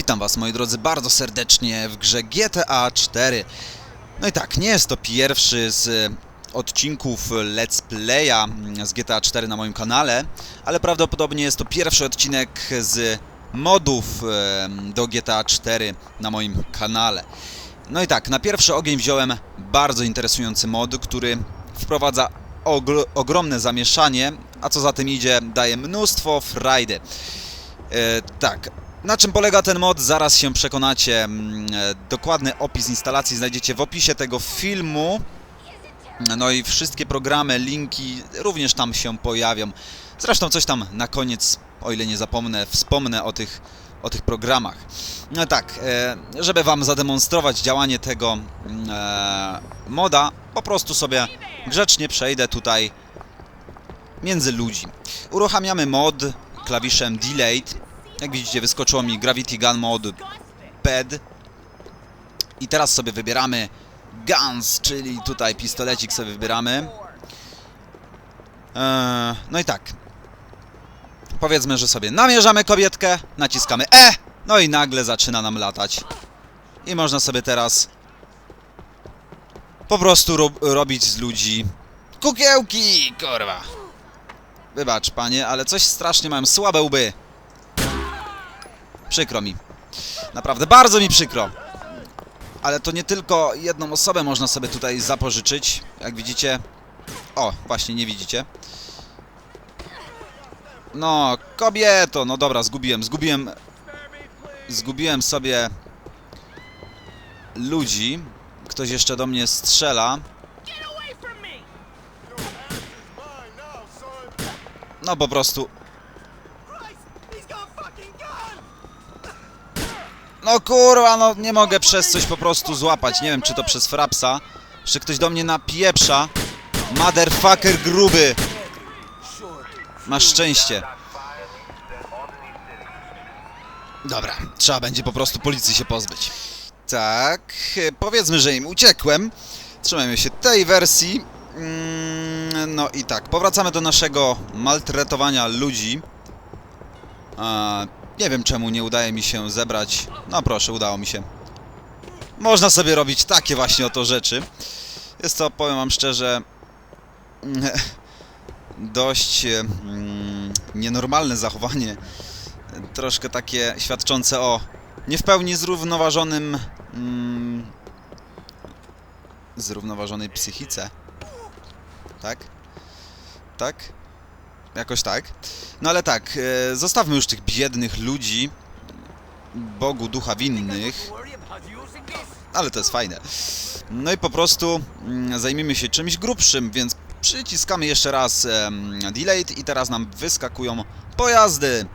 Witam Was moi drodzy bardzo serdecznie w grze GTA 4. No i tak, nie jest to pierwszy z odcinków Let's Playa z GTA 4 na moim kanale, ale prawdopodobnie jest to pierwszy odcinek z modów do GTA 4 na moim kanale. No i tak, na pierwszy ogień wziąłem bardzo interesujący mod, który wprowadza ogromne zamieszanie, a co za tym idzie, daje mnóstwo frajdy. E, tak, na czym polega ten mod? Zaraz się przekonacie. Mm, e, Dokładny opis instalacji znajdziecie w opisie tego filmu. No i wszystkie programy, linki również tam się pojawią. Zresztą coś tam na koniec, o ile nie zapomnę, wspomnę o tych, o tych programach. No tak, e, żeby Wam zademonstrować działanie tego mm, e, moda, po prostu sobie grzecznie przejdę tutaj między ludzi. Uruchamiamy mod klawiszem Delayed. Jak widzicie, wyskoczyło mi Gravity Gun Mode PED. I teraz sobie wybieramy Guns, czyli tutaj pistolecik sobie wybieramy. Eee, no i tak. Powiedzmy, że sobie namierzamy kobietkę, naciskamy E, no i nagle zaczyna nam latać. I można sobie teraz po prostu ro robić z ludzi kukiełki, kurwa. Wybacz, panie, ale coś strasznie mają słabe łby. Przykro mi. Naprawdę, bardzo mi przykro. Ale to nie tylko jedną osobę można sobie tutaj zapożyczyć. Jak widzicie... O, właśnie, nie widzicie. No, kobieto! No dobra, zgubiłem, zgubiłem... Zgubiłem sobie... Ludzi. Ktoś jeszcze do mnie strzela. No po prostu... No kurwa, no nie mogę przez coś po prostu złapać. Nie wiem, czy to przez frapsa. Czy ktoś do mnie napieprza. Motherfucker gruby. Masz szczęście. Dobra, trzeba będzie po prostu policji się pozbyć. Tak, powiedzmy, że im uciekłem. Trzymajmy się tej wersji. Mm, No i tak, powracamy do naszego maltretowania ludzi. Nie wiem czemu nie udaje mi się zebrać. No proszę, udało mi się. Można sobie robić takie właśnie oto rzeczy. Jest to, powiem wam szczerze, dość mm, nienormalne zachowanie. Troszkę takie świadczące o nie w pełni zrównoważonym mm, zrównoważonej psychice. Tak? Tak? Jakoś tak. No ale tak, e, zostawmy już tych biednych ludzi, Bogu ducha winnych, ale to jest fajne. No i po prostu mm, zajmijmy się czymś grubszym, więc przyciskamy jeszcze raz Delayed i teraz nam wyskakują pojazdy.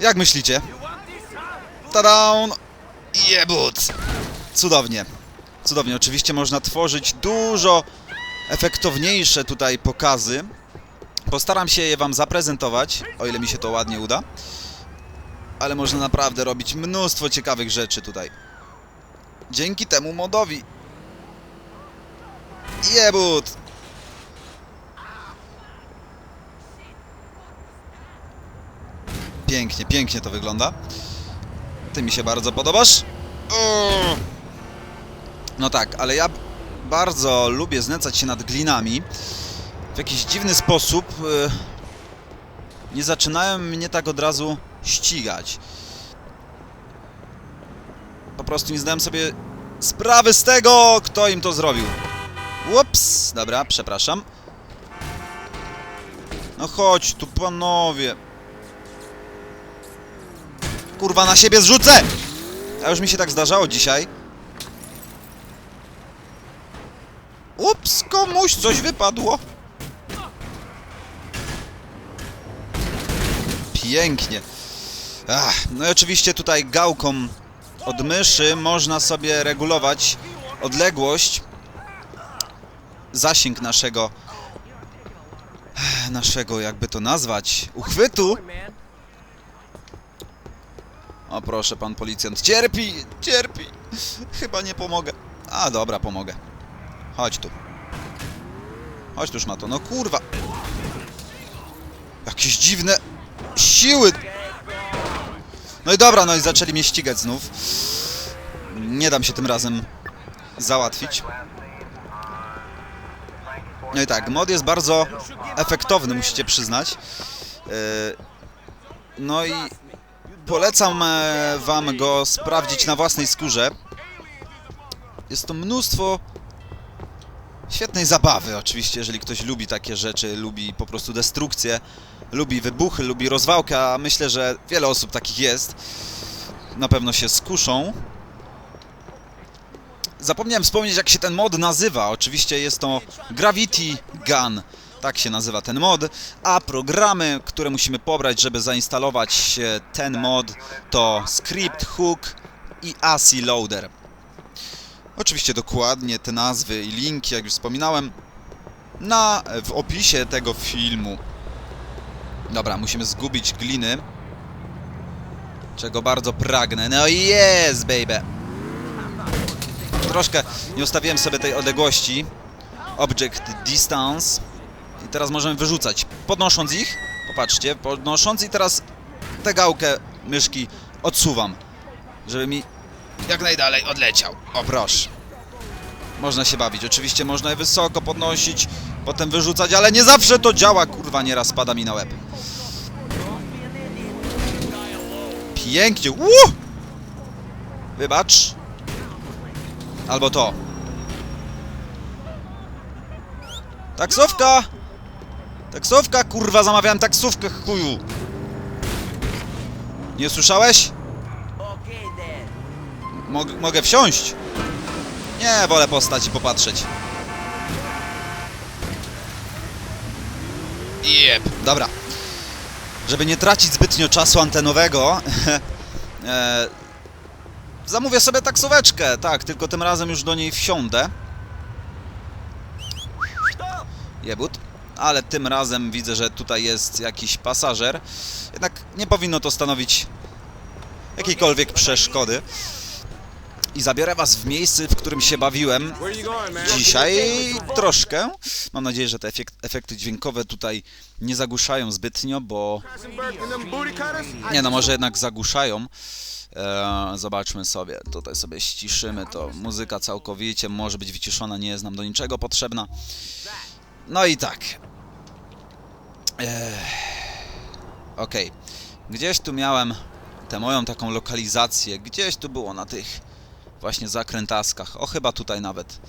Jak myślicie? Tadaun! Jebut! Cudownie. Cudownie. Oczywiście można tworzyć dużo efektowniejsze tutaj pokazy. Postaram się je Wam zaprezentować, o ile mi się to ładnie uda. Ale można naprawdę robić mnóstwo ciekawych rzeczy tutaj. Dzięki temu modowi. Jebut! Pięknie, pięknie to wygląda. Ty mi się bardzo podobasz. Uuu. No tak, ale ja bardzo lubię znęcać się nad glinami. W jakiś dziwny sposób y, nie zaczynają mnie tak od razu ścigać. Po prostu nie zdałem sobie sprawy z tego, kto im to zrobił. Ups, dobra, przepraszam. No chodź tu, panowie. Kurwa, na siebie zrzucę! A już mi się tak zdarzało dzisiaj. Ups, komuś coś wypadło. Pięknie. Ach, no i oczywiście tutaj gałką od myszy można sobie regulować odległość, zasięg naszego, naszego jakby to nazwać, uchwytu. O proszę, pan policjant, cierpi, cierpi. Chyba nie pomogę. A dobra, pomogę. Chodź tu. Chodź tu, szmato. No kurwa. Jakieś dziwne siły. No i dobra, no i zaczęli mnie ścigać znów. Nie dam się tym razem załatwić. No i tak, mod jest bardzo efektowny, musicie przyznać. Yy, No i polecam e, wam go sprawdzić na własnej skórze. Jest to mnóstwo świetnej zabawy, oczywiście, jeżeli ktoś lubi takie rzeczy, lubi po prostu destrukcję, lubi wybuchy, lubi rozwałkę, a myślę, że wiele osób takich jest. Na pewno się skuszą. Zapomniałem wspomnieć, jak się ten mod nazywa. Oczywiście jest to Gravity Gun. Tak się nazywa ten mod. A programy, które musimy pobrać, żeby zainstalować ten mod, to Script Hook i ASCII Loader. Oczywiście dokładnie te nazwy i linki, jak już wspominałem, na, w opisie tego filmu. Dobra, musimy zgubić gliny. Czego bardzo pragnę. No jest, baby! Troszkę nie ustawiłem sobie tej odległości. Object distance. I teraz możemy wyrzucać. Podnosząc ich, popatrzcie, podnosząc i teraz tę gałkę myszki odsuwam. Żeby mi jak najdalej odleciał. O proszę. Można się bawić. Oczywiście można je wysoko podnosić, potem wyrzucać, ale nie zawsze to działa. Kurwa, nieraz spada mi na łeb. Pięknie. Uuu! Wybacz. Albo to. Taksówka! Taksówka, kurwa, zamawiałem taksówkę, chuju. Nie słyszałeś? Mog mogę wsiąść? Nie, wolę postać i popatrzeć. Jep, dobra. Żeby nie tracić zbytnio czasu antenowego, e, zamówię sobie taksóweczkę. Tak, tylko tym razem już do niej wsiądę. Jebut. Ale tym razem widzę, że tutaj jest jakiś pasażer. Jednak nie powinno to stanowić jakiejkolwiek przeszkody. I zabiorę was w miejsce, w którym się bawiłem dzisiaj troszkę. Mam nadzieję, że te efekt, efekty dźwiękowe tutaj nie zagłuszają zbytnio, bo... Nie no, może jednak zagłuszają. Eee, zobaczmy sobie, tutaj sobie ściszymy to. Muzyka całkowicie może być wyciszona, nie jest nam do niczego potrzebna. No i tak. Eee, Okej. Gdzieś tu miałem tę moją taką lokalizację. Gdzieś tu było na tych właśnie zakrętaskach. O, chyba tutaj nawet.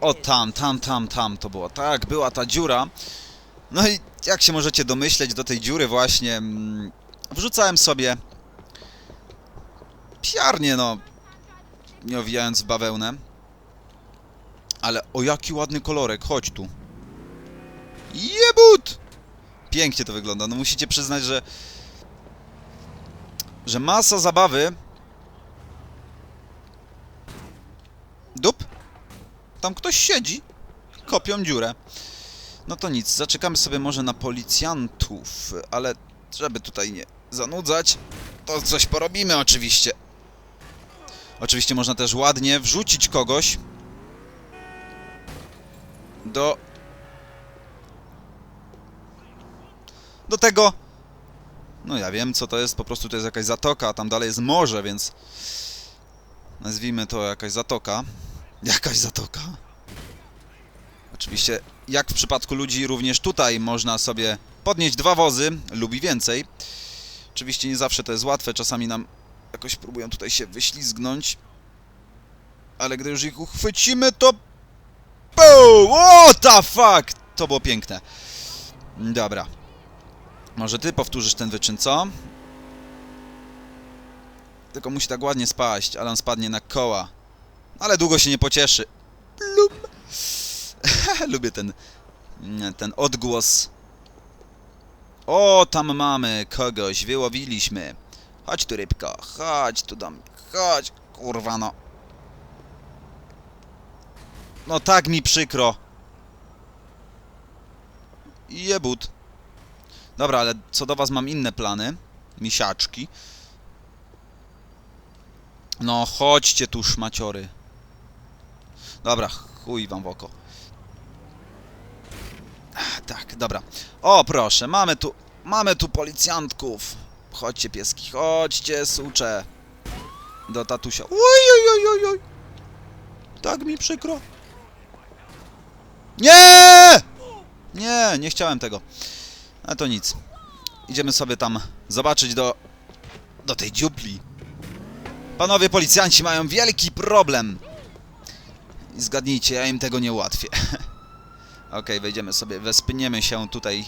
O, tam, tam, tam, tam to było. Tak, była ta dziura. No i jak się możecie domyśleć, do tej dziury właśnie mm, wrzucałem sobie piarnie, no, nie owijając bawełnę. Ale o jaki ładny kolorek, chodź tu. Jebut! Pięknie to wygląda, no musicie przyznać, że że masa zabawy Dup? Tam ktoś siedzi. Kopią dziurę. No to nic, zaczekamy sobie może na policjantów, ale żeby tutaj nie zanudzać, to coś porobimy oczywiście. Oczywiście można też ładnie wrzucić kogoś do do tego no ja wiem co to jest, po prostu to jest jakaś zatoka, a tam dalej jest morze, więc nazwijmy to jakaś zatoka. Jakaś zatoka. Oczywiście, jak w przypadku ludzi, również tutaj można sobie podnieść dwa wozy lub i więcej. Oczywiście nie zawsze to jest łatwe, czasami nam jakoś próbują tutaj się wyślizgnąć. Ale gdy już ich uchwycimy, to... Boom! What the fuck! To było piękne. Dobra. Może ty powtórzysz ten wyczyn, co? Tylko musi tak ładnie spaść, ale on spadnie na koła. Ale długo się nie pocieszy. Plum. Lubię ten, ten odgłos. O, tam mamy kogoś, wyłowiliśmy. Chodź tu, rybko, chodź tu do mnie, chodź, kurwa no. No tak mi przykro. Jebut. Dobra, ale co do was mam inne plany. Misiaczki. No, chodźcie tu, szmaciory. Dobra, chuj wam w oko. Tak, dobra. O, proszę, mamy tu, mamy tu policjantków. Chodźcie, pieski, chodźcie, sucze. Do tatusia. Oj, oj, oj, oj. Tak mi przykro. Nie! Nie, nie chciałem tego. Ale to nic. Idziemy sobie tam zobaczyć do... do tej dziupli. Panowie policjanci mają wielki problem. I zgadnijcie, ja im tego nie ułatwię. Okej, wejdziemy sobie, wespniemy się tutaj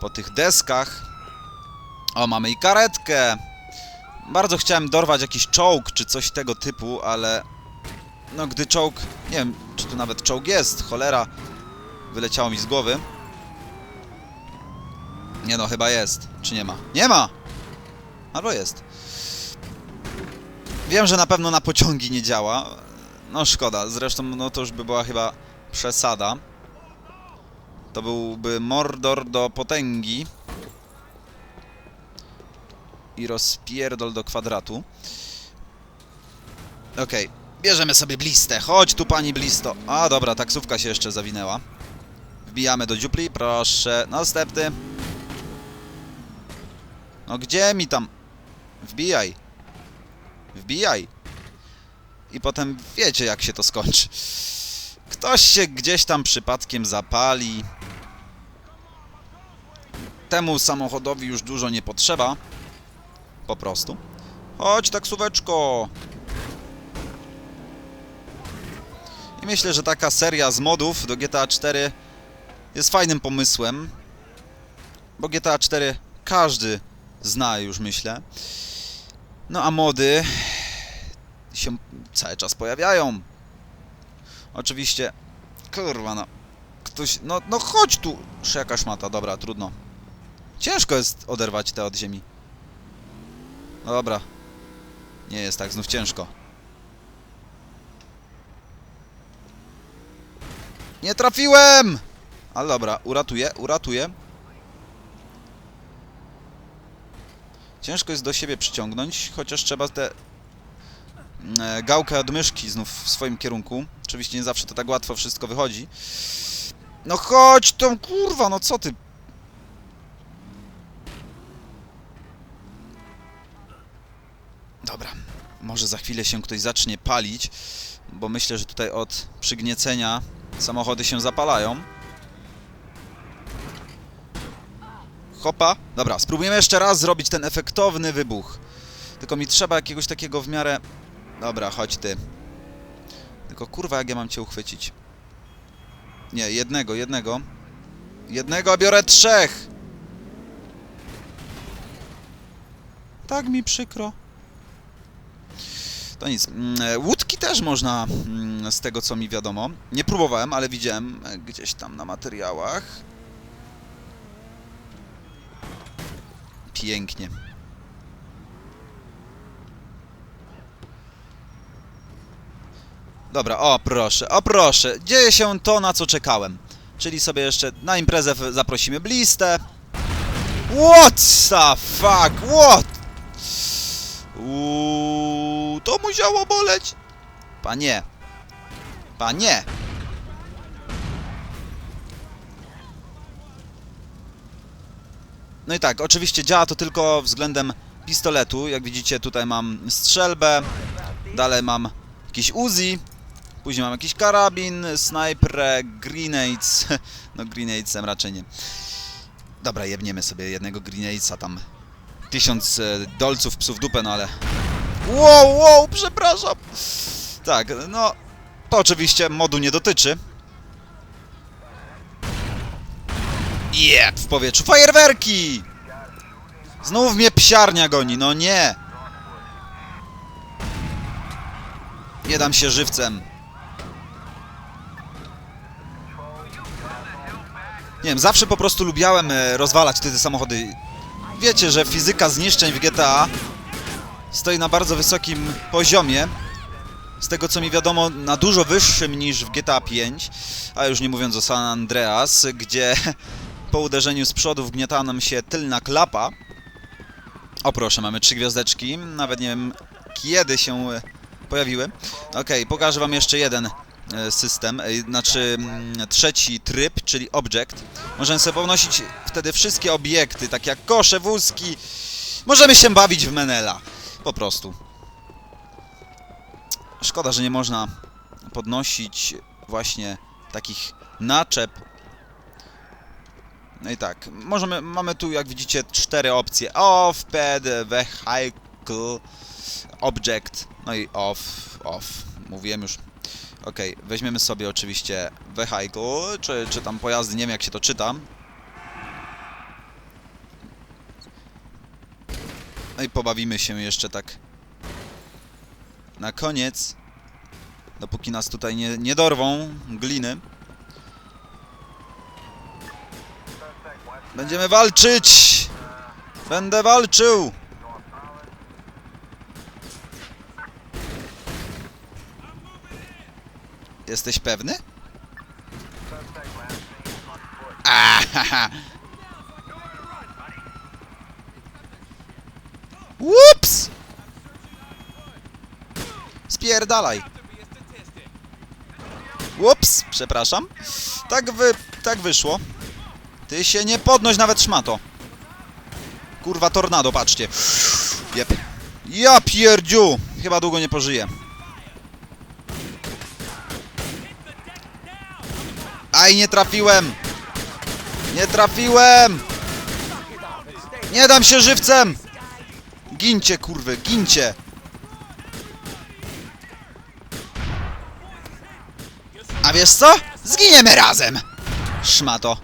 po tych deskach. O, mamy i karetkę. Bardzo chciałem dorwać jakiś czołg czy coś tego typu, ale no gdy czołg, nie wiem, czy tu nawet czołg jest, cholera, wyleciało mi z głowy. Nie no, chyba jest, czy nie ma? Nie ma! Albo jest. Wiem, że na pewno na pociągi nie działa. No szkoda, zresztą no to już by była chyba przesada. To byłby Mordor do potęgi. I rozpierdol do kwadratu. Okej, bierzemy sobie blistę. Chodź tu pani blisto. A dobra, taksówka się jeszcze zawinęła. Wbijamy do dziupli, proszę. Następny. No gdzie mi tam? Wbijaj. Wbijaj. I potem wiecie jak się to skończy. Ktoś się gdzieś tam przypadkiem zapali. Temu samochodowi już dużo nie potrzeba. Po prostu. Chodź, taksóweczko! I myślę, że taka seria z modów do GTA 4 jest fajnym pomysłem. Bo GTA 4 każdy zna już, myślę. No a mody się cały czas pojawiają. Oczywiście, kurwa no, ktoś, no, no chodź tu, jaka szmata, dobra, trudno. Ciężko jest oderwać te od ziemi. Dobra, nie jest tak znów ciężko. Nie trafiłem! Ale dobra, uratuję, uratuję. Ciężko jest do siebie przyciągnąć, chociaż trzeba te e, gałkę od myszki znów w swoim kierunku. Oczywiście nie zawsze to tak łatwo wszystko wychodzi. No chodź tą kurwa, no co ty? Dobra, może za chwilę się ktoś zacznie palić, bo myślę, że tutaj od przygniecenia samochody się zapalają. Hopa. Dobra, spróbujemy jeszcze raz zrobić ten efektowny wybuch. Tylko mi trzeba jakiegoś takiego w miarę... Dobra, chodź ty. Tylko kurwa, jak ja mam cię uchwycić? Nie, jednego, jednego. Jednego, a biorę trzech! Tak mi przykro. To nic. Mm, e, Łódki też można, mm, z tego co mi wiadomo. Nie próbowałem, ale widziałem e, gdzieś tam na materiałach. Pięknie. Dobra, o proszę, o proszę. Dzieje się to, na co czekałem. Czyli sobie jeszcze na imprezę zaprosimy blistę. What the fuck? What? Uuu, to musiało boleć. Panie. Panie. No i tak, oczywiście działa to tylko względem pistoletu. Jak widzicie, tutaj mam strzelbę, dalej mam jakiś Uzi, później mam jakiś karabin, sniper, grenades. No grenadesem raczej nie. Dobra, jebniemy sobie jednego grenadesa tam. Tysiąc e, dolców psów dupę, no ale... Wow, wow, przepraszam! Tak, no... To oczywiście modu nie dotyczy. Jeb, w powietrzu. Fajerwerki! Znów mnie psiarnia goni, no nie! Nie dam się żywcem. Nie wiem, zawsze po prostu lubiałem e, rozwalać te samochody. Wiecie, że fizyka zniszczeń w GTA stoi na bardzo wysokim poziomie. Z tego co mi wiadomo, na dużo wyższym niż w GTA 5, a już nie mówiąc o San Andreas, gdzie po uderzeniu z przodu wgniata nam się tylna klapa. O proszę, mamy trzy gwiazdeczki, nawet nie wiem kiedy się e, pojawiły. Okej, pokażę wam jeszcze jeden e, system, e, znaczy mm, trzeci tryb, czyli object. Możemy sobie podnosić wtedy wszystkie obiekty, takie jak kosze, wózki. Możemy się bawić w Menela. Po prostu. Szkoda, że nie można podnosić właśnie takich naczep. No i tak, możemy, mamy tu jak widzicie cztery opcje. Off, pad, vehicle, object, no i off, off. Mówiłem już. Ok, weźmiemy sobie oczywiście vehicle, czy, czy tam pojazdy, nie wiem jak się to czyta. No i pobawimy się jeszcze tak na koniec. Dopóki nas tutaj nie, nie dorwą gliny. Będziemy walczyć! Będę walczył! Jesteś pewny? Ahaha. Ups! Spierdalaj. Ups, przepraszam. Tak wy... tak wyszło. Ty się nie podnoś nawet szmato. Kurwa tornado, patrzcie. Jep. Ja pierdziu! Chyba długo nie pożyję. Aj, nie trafiłem! Nie trafiłem! Nie dam się żywcem! Gincie, kurwy, gincie! A wiesz co? Zginiemy razem! Szmato.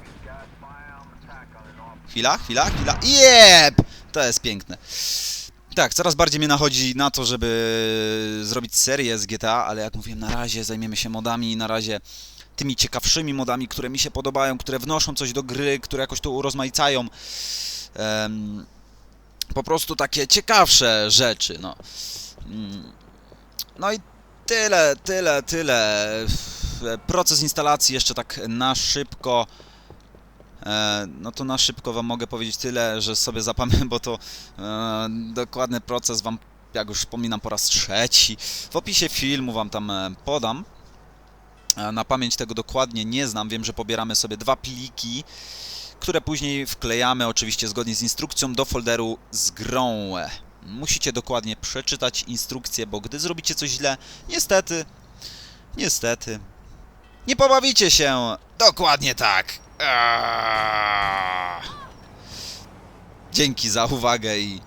Chwila, chwila, chwila. Jep! To jest piękne. Tak, coraz bardziej mnie nachodzi na to, żeby zrobić serię z GTA, ale jak mówiłem, na razie zajmiemy się modami, na razie tymi ciekawszymi modami, które mi się podobają, które wnoszą coś do gry, które jakoś to urozmaicają. Em, po prostu takie ciekawsze rzeczy, no. Mm. No i tyle, tyle, tyle. Proces instalacji jeszcze tak na szybko. E, no to na szybko wam mogę powiedzieć tyle, że sobie zapamiętam, bo to e, dokładny proces wam, jak już wspominam po raz trzeci, w opisie filmu wam tam e, podam. Na pamięć tego dokładnie nie znam, wiem, że pobieramy sobie dwa pliki, które później wklejamy oczywiście zgodnie z instrukcją do folderu z grą. Musicie dokładnie przeczytać instrukcję, bo gdy zrobicie coś źle, niestety, niestety, nie pobawicie się. Dokładnie tak. Aaaa. Dzięki za uwagę i,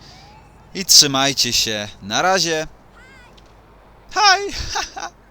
i trzymajcie się. Na razie. Hej!